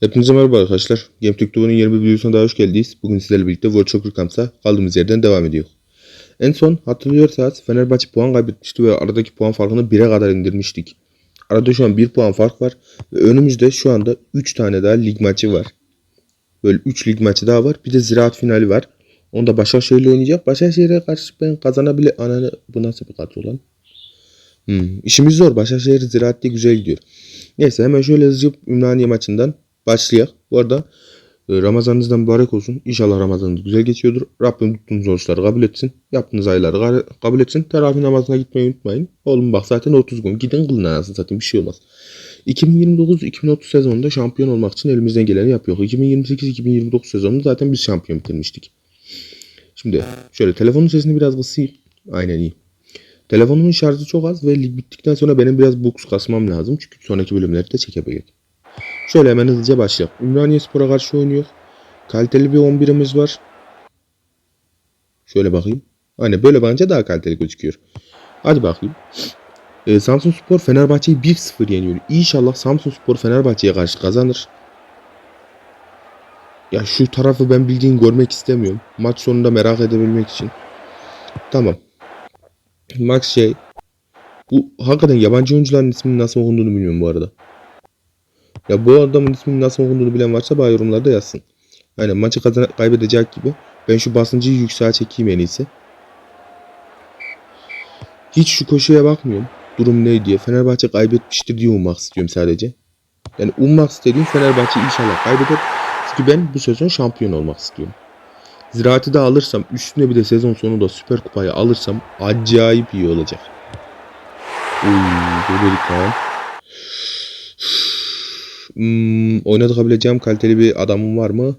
Hepinize merhaba arkadaşlar. GameTürk Duvar'ın 20 videosuna daha hoş geldiniz. Bugün sizlerle birlikte World Soccer Camps'a kaldığımız yerden devam ediyor. En son hatırlıyorsanız Fenerbahçe puan kaybetmişti ve aradaki puan farkını 1'e kadar indirmiştik. Arada şu an 1 puan fark var ve önümüzde şu anda 3 tane daha lig maçı var. Böyle 3 lig maçı daha var. Bir de ziraat finali var. Onu da Başakşehir'le oynayacak. Başakşehir'e karşı ben kazanabilir... Ananı bu nasıl bir kadro lan? Hmm, işimiz zor. Başakşehir ziraatte güzel gidiyor. Neyse hemen şöyle hızlıca Ümraniye maçından başlayalım. Bu arada e, Ramazanınızdan mübarek olsun. İnşallah Ramazanınız güzel geçiyordur. Rabbim tuttuğunuz oruçları kabul etsin. Yaptığınız ayları kabul etsin. Teravih namazına gitmeyi unutmayın. Oğlum bak zaten 30 gün. Gidin kılın anasını satayım bir şey olmaz. 2029-2030 sezonunda şampiyon olmak için elimizden geleni yapıyor. 2028-2029 sezonunda zaten biz şampiyon bitirmiştik. Şimdi şöyle telefonun sesini biraz kısayım. Aynen iyi. Telefonumun şarjı çok az ve lig bittikten sonra benim biraz box kasmam lazım. Çünkü sonraki bölümleri de çekebilirim. Şöyle hemen hızlıca başlayalım. Ümraniye Spor'a karşı oynuyor. Kaliteli bir 11'imiz var. Şöyle bakayım. Aynen böyle bakınca daha kaliteli gözüküyor. Hadi bakayım. Ee, Samsun Spor Fenerbahçe'yi 1-0 yeniyor. İnşallah Samsun Spor Fenerbahçe'ye karşı kazanır. Ya şu tarafı ben bildiğin görmek istemiyorum. Maç sonunda merak edebilmek için. Tamam. Max şey. Bu hakikaten yabancı oyuncuların isminin nasıl okunduğunu bilmiyorum bu arada. Ya bu adamın isminin nasıl okunduğunu bilen varsa bana yorumlarda yazsın. Yani maçı kazan kaybedecek gibi. Ben şu basıncıyı yükseğe çekeyim en iyisi. Hiç şu koşuya bakmıyorum. Durum ne diye. Fenerbahçe kaybetmiştir diye ummak istiyorum sadece. Yani ummak istediğim Fenerbahçe inşallah kaybeder. Çünkü ben bu sezon şampiyon olmak istiyorum. Ziraatı da alırsam üstüne bir de sezon sonunda Süper Kupayı alırsam acayip iyi olacak. Uy, böyle tamam. Hmm, oynatabileceğim kaliteli bir adamım var mı?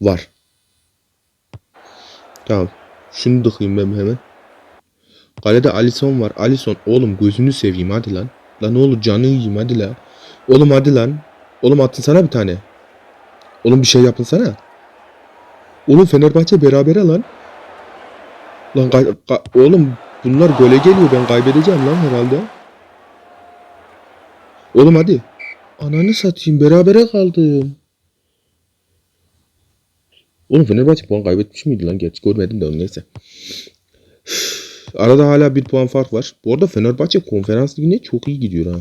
Var. Tamam. Şunu dıkayım ben hemen. Kalede Alisson var. Alisson oğlum gözünü seveyim hadi lan. Lan ne olur canını yiyeyim hadi lan. Oğlum hadi lan. Oğlum attın sana bir tane. Oğlum bir şey yapın sana. Oğlum Fenerbahçe berabere lan. Lan oğlum bunlar gole geliyor ben kaybedeceğim lan herhalde. Oğlum hadi. Ananı satayım berabere kaldım. Oğlum Fenerbahçe puan kaybetmiş miydi lan? Gerçi görmedim de neyse. Arada hala bir puan fark var. Bu arada Fenerbahçe konferans ligine çok iyi gidiyor ha.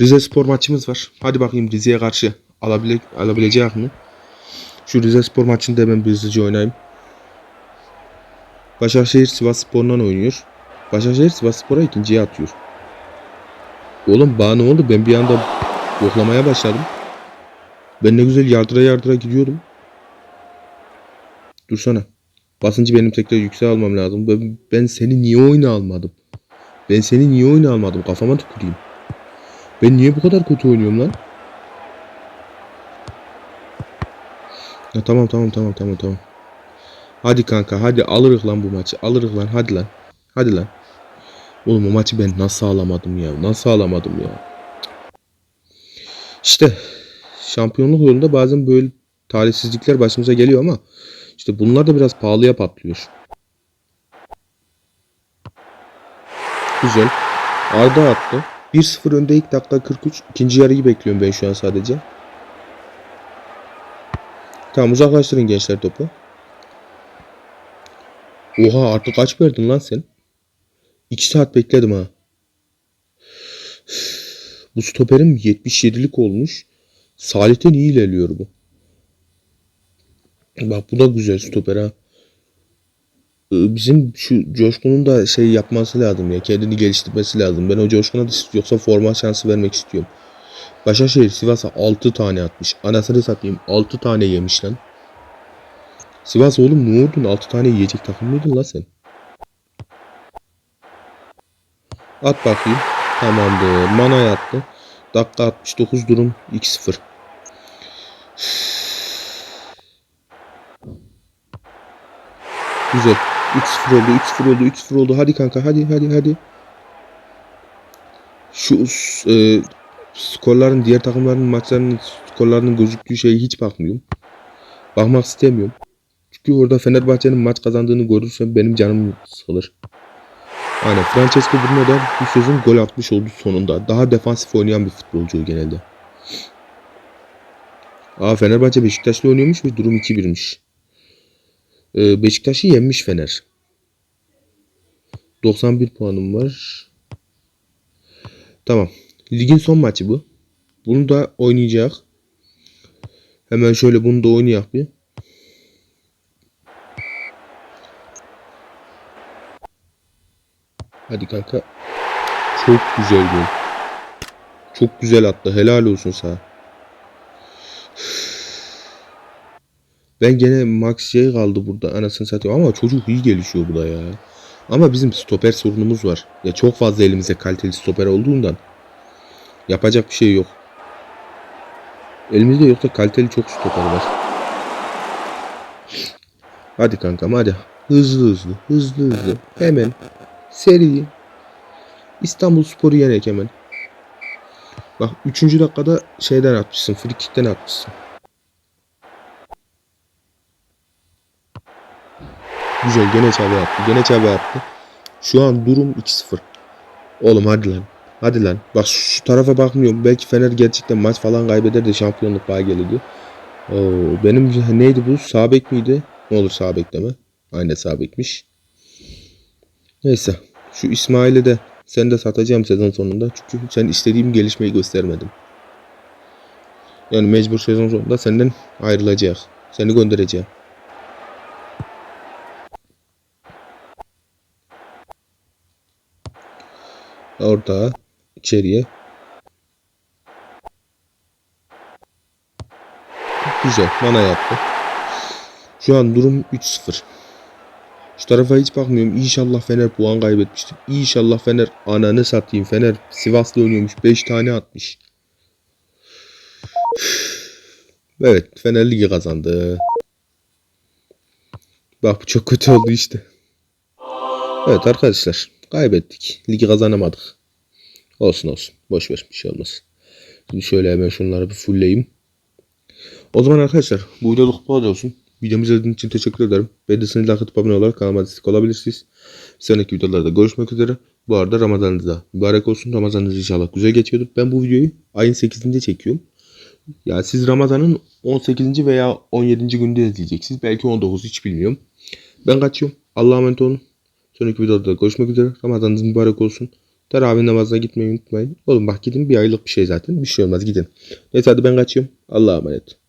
Rize Spor maçımız var. Hadi bakayım Rize'ye karşı alabile alabilecek mi? Şu Rize Spor maçını da ben bir hızlıca oynayayım. Başakşehir Sivas Spor'dan oynuyor. Başakşehir Sivas Spor'a ikinciye atıyor. Oğlum bana ne oldu? Ben bir anda yoklamaya başladım. Ben ne güzel yardıra yardıra gidiyordum. Dursana. Basıncı benim tekrar yükseğe almam lazım. Ben, ben seni niye oyuna almadım? Ben seni niye oyuna almadım? Kafama tüküreyim. Ben niye bu kadar kötü oynuyorum lan? Ya tamam tamam tamam tamam tamam. Hadi kanka hadi alırız lan bu maçı. Alırız lan hadi lan. Hadi lan. Oğlum o maçı ben nasıl alamadım ya? Nasıl alamadım ya? İşte şampiyonluk yolunda bazen böyle talihsizlikler başımıza geliyor ama işte bunlar da biraz pahalıya patlıyor. Güzel. Arda attı. 1-0 önde ilk dakika 43. İkinci yarıyı bekliyorum ben şu an sadece. Tamam uzaklaştırın gençler topu. Oha artık kaç verdin lan sen? 2 saat bekledim ha. Bu stoperim 77'lik olmuş. Salih'ten iyi ilerliyor bu. Bak bu da güzel stoper ha. Ee, Bizim şu Coşkun'un da şey yapması lazım ya. Kendini geliştirmesi lazım. Ben o Coşkun'a da yoksa forma şansı vermek istiyorum. Başakşehir Sivas'a 6 tane atmış. Anasını satayım 6 tane yemiş lan. Sivas oğlum ne oldun? 6 tane yiyecek takım mıydın lan sen? At bakayım. Tamamdır. Mana yattı. Dakika 69 durum 2-0. Güzel. 3-0 oldu, 3-0 oldu, 3-0 oldu. Hadi kanka, hadi, hadi, hadi. Şu e, skorların, diğer takımların maçlarının skorlarının gözüktüğü şeye hiç bakmıyorum. Bakmak istemiyorum. Çünkü orada Fenerbahçe'nin maç kazandığını görürsem benim canım sıkılır. Aynen Francesco Bruno da bu sezon gol atmış oldu sonunda. Daha defansif oynayan bir futbolcu genelde. Aa Fenerbahçe Beşiktaş'la oynuyormuş ve durum 2-1'miş. Ee, Beşiktaş'ı yenmiş Fener. 91 puanım var. Tamam. Ligin son maçı bu. Bunu da oynayacak. Hemen şöyle bunu da oynayak bir. Hadi kanka. Çok güzel gol. Çok güzel attı. Helal olsun sana. Ben gene Max şey kaldı burada anasını satayım ama çocuk iyi gelişiyor burada ya. Ama bizim stoper sorunumuz var. Ya çok fazla elimize kaliteli stoper olduğundan yapacak bir şey yok. Elimizde yok da kaliteli çok stoper var. Hadi kankam hadi. Hızlı hızlı hızlı hızlı. Hemen seri. İstanbul Spor'u yenek hemen. Bak 3. dakikada şeyden atmışsın. Free kick'ten atmışsın. Güzel gene çabe attı. Gene çabe attı. Şu an durum 2-0. Oğlum hadi lan. Hadi lan. Bak şu, tarafa bakmıyorum. Belki Fener gerçekten maç falan kaybeder de şampiyonluk bağı gelirdi. Oo, benim neydi bu? Sağ bek miydi? Ne olur sağ bek deme. Aynen sağ bekmiş. Neyse. Şu İsmail'i de sen de satacağım sezon sonunda. Çünkü sen istediğim gelişmeyi göstermedin. Yani mecbur sezon sonunda senden ayrılacak. Seni göndereceğim. Orta içeriye. Güzel. Mana yaptı. Şu an durum 3-0. Şu tarafa hiç bakmıyorum. İnşallah Fener puan kaybetmiştir. İnşallah Fener ananı satayım. Fener Sivas'la oynuyormuş. 5 tane atmış. Evet. Fener ligi kazandı. Bak bu çok kötü oldu işte. Evet arkadaşlar. Kaybettik. Ligi kazanamadık. Olsun olsun. Boş ver. Bir şey olmaz. Şimdi şöyle hemen şunları bir fullleyeyim. O zaman arkadaşlar bu videoluk bu olsun. Videomu izlediğiniz için teşekkür ederim. Beğendiyseniz like atıp abone olarak kanalıma destek olabilirsiniz. Bir sonraki videolarda görüşmek üzere. Bu arada Ramazanınız da mübarek olsun. Ramazanınız inşallah güzel geçiyordur. Ben bu videoyu ayın 8'inde çekiyorum. Ya siz Ramazan'ın 18. veya 17. günde izleyeceksiniz. Belki 19 hiç bilmiyorum. Ben kaçıyorum. Allah'a emanet olun. Sonraki videoda görüşmek üzere. Ramazanınız mübarek olsun. Teravih namazına gitmeyi unutmayın. Oğlum bak gidin bir aylık bir şey zaten. Bir şey olmaz gidin. Neyse hadi ben kaçıyorum. Allah'a emanet.